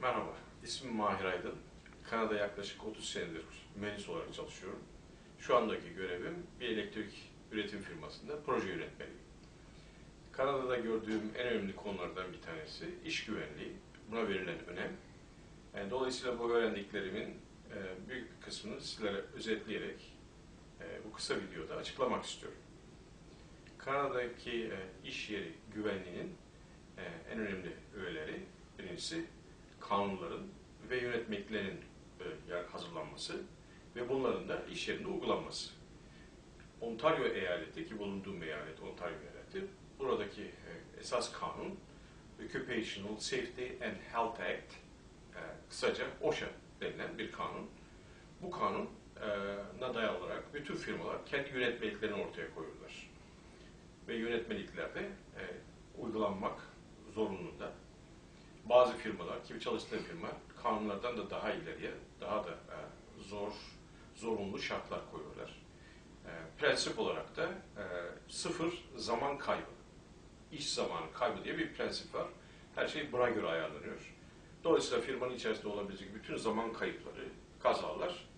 Merhaba, ismim Mahir Aydın. Kanada yaklaşık 30 senedir mühendis olarak çalışıyorum. Şu andaki görevim bir elektrik üretim firmasında proje yönetmeniyim. Kanada'da gördüğüm en önemli konulardan bir tanesi iş güvenliği. Buna verilen önem. Yani dolayısıyla bu öğrendiklerimin e, büyük bir kısmını sizlere özetleyerek e, bu kısa videoda açıklamak istiyorum. Kanada'daki e, iş yeri güvenliğinin en önemli öğeleri birincisi kanunların ve yönetmeliklerin e, hazırlanması ve bunların da iş yerinde uygulanması. Ontario eyaleti ki bulunduğum eyalet Ontario eyaleti buradaki e, esas kanun Occupational Safety and Health Act e, kısaca OSHA denilen bir kanun. Bu kanuna dayalı olarak bütün firmalar kendi yönetmeliklerini ortaya koyuyorlar. Ve yönetmeliklerde e, uygulanmak zorunluluğunda bazı firmalar, gibi çalıştığım firma kanunlardan da daha ileriye, daha da e, zor, zorunlu şartlar koyuyorlar. E, prensip olarak da e, sıfır zaman kaybı, iş zamanı kaybı diye bir prensip var. Her şey buna göre ayarlanıyor. Dolayısıyla firmanın içerisinde olabilecek bütün zaman kayıpları, kazalar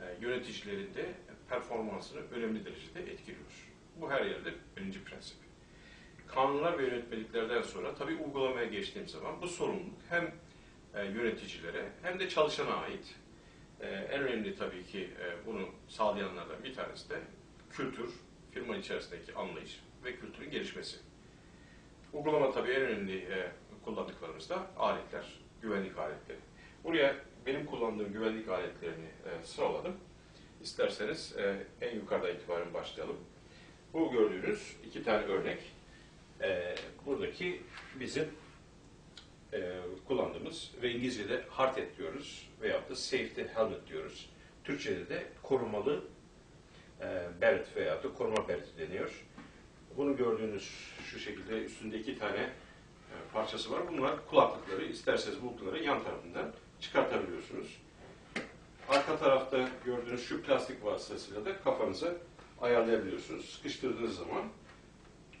e, yöneticilerin de performansını önemli derecede etkiliyor. Bu her yerde birinci prensip kanunlar ve yönetmeliklerden sonra tabii uygulamaya geçtiğim zaman bu sorumluluk hem e, yöneticilere hem de çalışana ait. E, en önemli tabii ki e, bunu sağlayanlardan bir tanesi de kültür, firma içerisindeki anlayış ve kültürün gelişmesi. Uygulama tabii en önemli e, kullandıklarımız da aletler, güvenlik aletleri. Buraya benim kullandığım güvenlik aletlerini sıraladım. İsterseniz en yukarıdan itibaren başlayalım. Bu gördüğünüz iki tane örnek. Ee, buradaki bizim e, kullandığımız ve İngilizce'de hard hat diyoruz veyahut da safety helmet diyoruz. Türkçe'de de korumalı e, belt veyahut da koruma belti deniyor. Bunu gördüğünüz şu şekilde üstünde iki tane e, parçası var. Bunlar kulaklıkları. İsterseniz bu kulaklıkları yan tarafından çıkartabiliyorsunuz. Arka tarafta gördüğünüz şu plastik vasıtasıyla da kafanızı ayarlayabiliyorsunuz. Sıkıştırdığınız zaman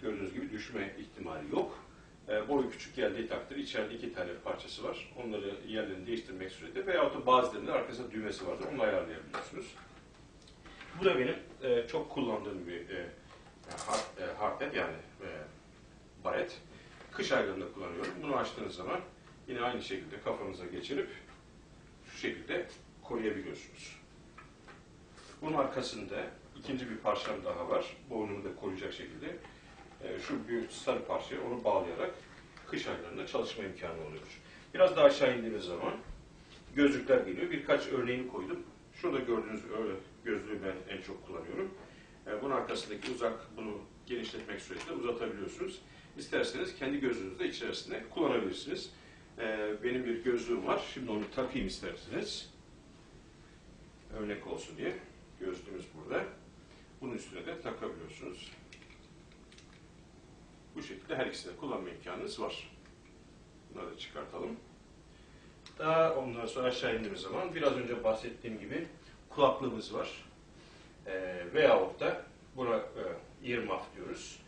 gördüğünüz gibi düşme ihtimali yok. E, boyu küçük geldiği takdirde içeride iki tane parçası var. Onları yerlerini değiştirmek suretiyle veyahut da bazılarında arkasında düğmesi vardır. Onu ayarlayabiliyorsunuz. Bu da benim e, çok kullandığım bir e, hard, e, yani e, baret. Kış aylarında kullanıyorum. Bunu açtığınız zaman yine aynı şekilde kafanıza geçirip şu şekilde koruyabiliyorsunuz. Bunun arkasında ikinci bir parçam daha var. Boynumu da koruyacak şekilde e, şu büyük sarı parçayı onu bağlayarak kış aylarında çalışma imkanı oluyor. Biraz daha aşağı indiğimiz zaman gözlükler geliyor. Birkaç örneğini koydum. Şurada gördüğünüz gözlüğü ben en çok kullanıyorum. E, Bunun arkasındaki uzak bunu genişletmek suretiyle uzatabiliyorsunuz. İsterseniz kendi gözlüğünüzü de içerisinde kullanabilirsiniz. E, Benim bir gözlüğüm var. Şimdi onu takayım isterseniz. Örnek olsun diye. Gözlüğümüz burada. Bunun üstüne de takabiliyorsunuz. Bu şekilde her ikisini de kullanma imkanınız var. Bunları da çıkartalım. Daha ondan sonra aşağı indiğimiz zaman biraz önce bahsettiğim gibi kulaklığımız var. Ee, veyahut da buna e, earmuff diyoruz.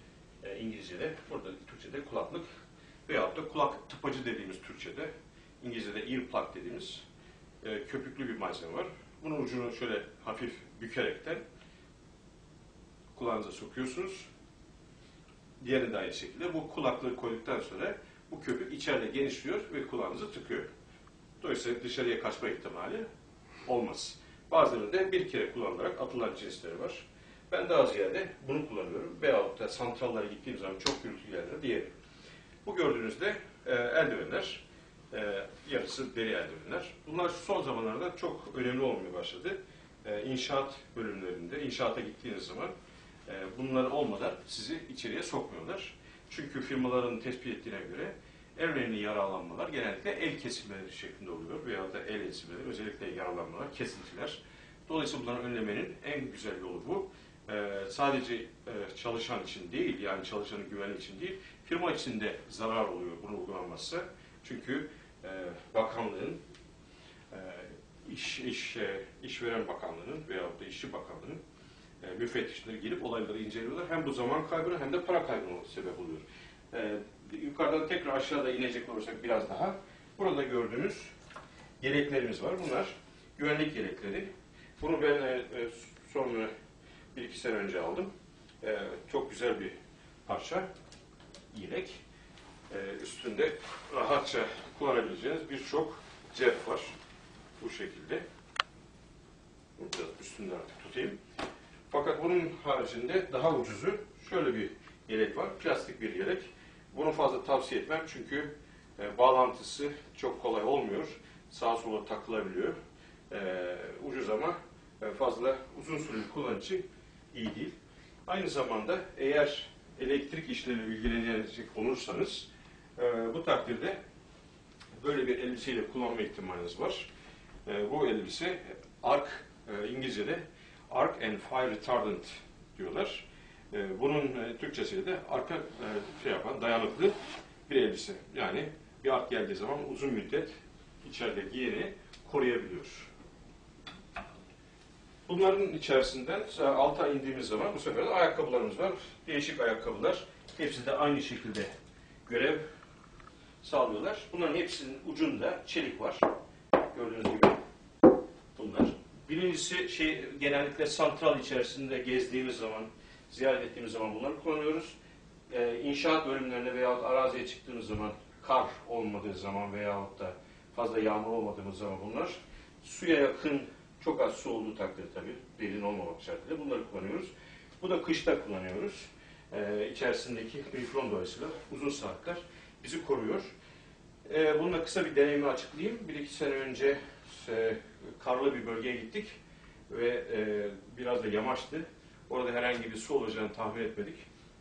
E, İngilizce'de, burada Türkçe'de kulaklık veyahut da kulak tıpacı dediğimiz Türkçe'de, İngilizce'de earplug dediğimiz e, köpüklü bir malzeme var. Bunun ucunu şöyle hafif bükerekten kulağınıza sokuyorsunuz. Diğeri de aynı şekilde. Bu kulaklığı koyduktan sonra bu köpük içeride genişliyor ve kulağınızı tıkıyor. Dolayısıyla dışarıya kaçma ihtimali olmaz. Bazılarında bir kere kullanılarak atılan cinsleri var. Ben daha ziyade bunu kullanıyorum. Veyahut da santrallara gittiğim zaman çok gürültülü yerlere diğeri. Bu gördüğünüzde e, eldivenler, e, yarısı deri eldivenler. Bunlar son zamanlarda çok önemli olmaya başladı. E, inşaat bölümlerinde, inşaata gittiğiniz zaman bunlar olmadan sizi içeriye sokmuyorlar. Çünkü firmaların tespit ettiğine göre en yaralanmalar genellikle el kesilmeleri şeklinde oluyor veya da el ezmeleri, özellikle yaralanmalar, kesintiler. Dolayısıyla bunları önlemenin en güzel yolu bu. Ee, sadece e, çalışan için değil, yani çalışanın güvenliği için değil, firma için de zarar oluyor bunu uygulanmazsa. Çünkü e, bakanlığın, e, iş, iş, e, işveren bakanlığının veyahut da işçi bakanlığının e, müfettişleri gelip olayları inceliyorlar. Hem bu zaman kaybına hem de para kaybına sebep oluyor. E, yukarıdan tekrar aşağıda inecek olursak biraz daha. Burada gördüğünüz yeleklerimiz var. Bunlar güvenlik yelekleri. Bunu ben e, e, son bir iki sene önce aldım. E, çok güzel bir parça yelek. E, üstünde rahatça kullanabileceğiniz birçok cep var. Bu şekilde. Bunu biraz üstünde artık tutayım. Fakat bunun haricinde daha ucuzu şöyle bir yelek var. Plastik bir yelek. Bunu fazla tavsiye etmem çünkü e, bağlantısı çok kolay olmuyor. Sağa sola takılabiliyor. E, ucuz ama e, fazla uzun süreli kullanım için iyi değil. Aynı zamanda eğer elektrik işleriyle ilgilenecek olursanız e, bu takdirde böyle bir elbiseyle kullanma ihtimaliniz var. E, bu elbise ARC, e, İngilizce'de Arc and Fire Retardant diyorlar. E, bunun e, Türkçesi de arka e, şey yapan, dayanıklı bir elbise. Yani bir ark geldiği zaman uzun müddet içeride giyeni koruyabiliyor. Bunların içerisinden alta indiğimiz zaman bu sefer de ayakkabılarımız var. Değişik ayakkabılar. Hepsi de aynı şekilde görev sağlıyorlar. Bunların hepsinin ucunda çelik var. Gördüğünüz gibi. Birincisi şey genellikle santral içerisinde gezdiğimiz zaman, ziyaret ettiğimiz zaman bunları kullanıyoruz. Ee, inşaat bölümlerine veya araziye çıktığımız zaman, kar olmadığı zaman veyahut da fazla yağmur olmadığımız zaman bunlar suya yakın çok az su olduğu takdirde tabii derin olmamak şartıyla bunları kullanıyoruz. Bu da kışta kullanıyoruz. Ee, içerisindeki mifron dolayısıyla uzun saatler bizi koruyor. Ee, bununla kısa bir deneyimi açıklayayım. Bir iki sene önce e, karlı bir bölgeye gittik ve e, biraz da yamaçtı. Orada herhangi bir su olacağını tahmin etmedik.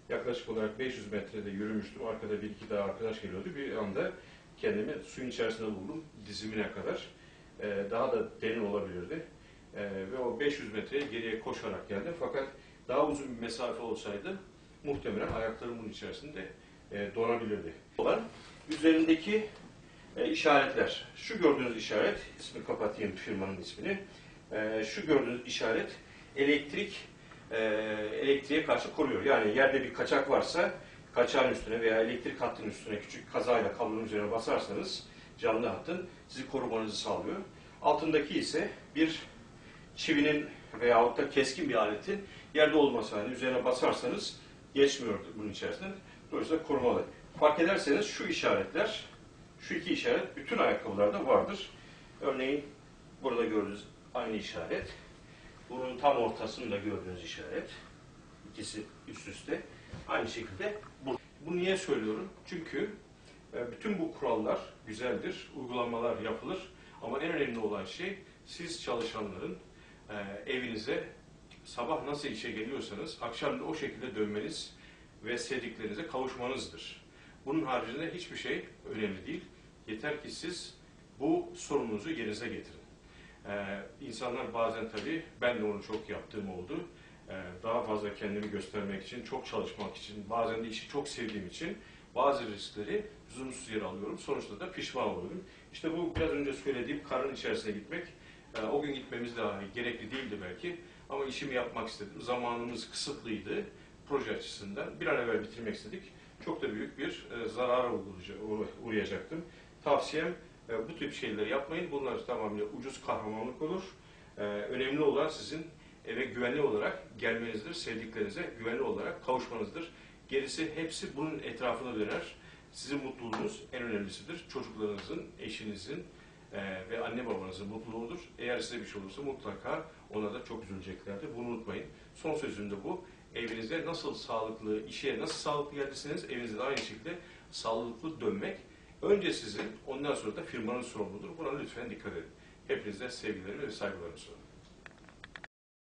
Yaklaşık olarak 500 metrede yürümüştüm. Arkada bir iki daha arkadaş geliyordu. Bir anda kendimi suyun içerisinde buldum dizimine kadar. E, daha da derin olabilirdi. E, ve o 500 metreye geriye koşarak geldim. Fakat daha uzun bir mesafe olsaydı muhtemelen ayaklarım bunun içerisinde e, donabilirdi. Üzerindeki e, işaretler. Şu gördüğünüz işaret, ismi kapatayım firmanın ismini. E, şu gördüğünüz işaret elektrik e, elektriğe karşı koruyor. Yani yerde bir kaçak varsa kaçağın üstüne veya elektrik hattının üstüne küçük kazayla kablonun üzerine basarsanız canlı hattın sizi korumanızı sağlıyor. Altındaki ise bir çivinin veyahut da keskin bir aletin yerde olması halinde üzerine basarsanız geçmiyor bunun içerisinden. Dolayısıyla korumalı. Fark ederseniz şu işaretler, şu iki işaret bütün ayakkabılarda vardır. Örneğin burada gördüğünüz aynı işaret. Bunun tam ortasında gördüğünüz işaret. İkisi üst üste. Aynı şekilde bu. Bunu niye söylüyorum? Çünkü e, bütün bu kurallar güzeldir, uygulamalar yapılır. Ama en önemli olan şey siz çalışanların e, evinize sabah nasıl işe geliyorsanız akşam da o şekilde dönmeniz ve sevdiklerinize kavuşmanızdır. Bunun haricinde hiçbir şey önemli değil. Yeter ki siz bu sorununuzu yerinize getirin. Ee, insanlar bazen tabii, ben de onu çok yaptığım oldu. Ee, daha fazla kendimi göstermek için, çok çalışmak için, bazen de işi çok sevdiğim için bazı riskleri lüzumsuz yere alıyorum. Sonuçta da pişman oluyorum. İşte bu biraz önce söylediğim karın içerisine gitmek. E, o gün gitmemiz dahi gerekli değildi belki. Ama işimi yapmak istedim. Zamanımız kısıtlıydı proje açısından. Bir an evvel bitirmek istedik. Çok da büyük bir e, zarara uğrayacaktım. Tavsiyem e, bu tip şeyleri yapmayın. Bunlar tamamen ucuz kahramanlık olur. E, önemli olan sizin eve güvenli olarak gelmenizdir. Sevdiklerinize güvenli olarak kavuşmanızdır. Gerisi hepsi bunun etrafına döner. Sizin mutluluğunuz en önemlisidir. Çocuklarınızın, eşinizin e, ve anne babanızın mutluluğudur. Eğer size bir şey olursa mutlaka ona da çok üzüleceklerdir. Bunu unutmayın. Son sözüm de bu. Evinizde nasıl sağlıklı, işe nasıl sağlıklı geldiyseniz evinizde de aynı şekilde sağlıklı dönmek önce sizin, ondan sonra da firmanın sorumludur. Buna lütfen dikkat edin. Hepinize sevgilerimi ve saygılarımı sunuyorum.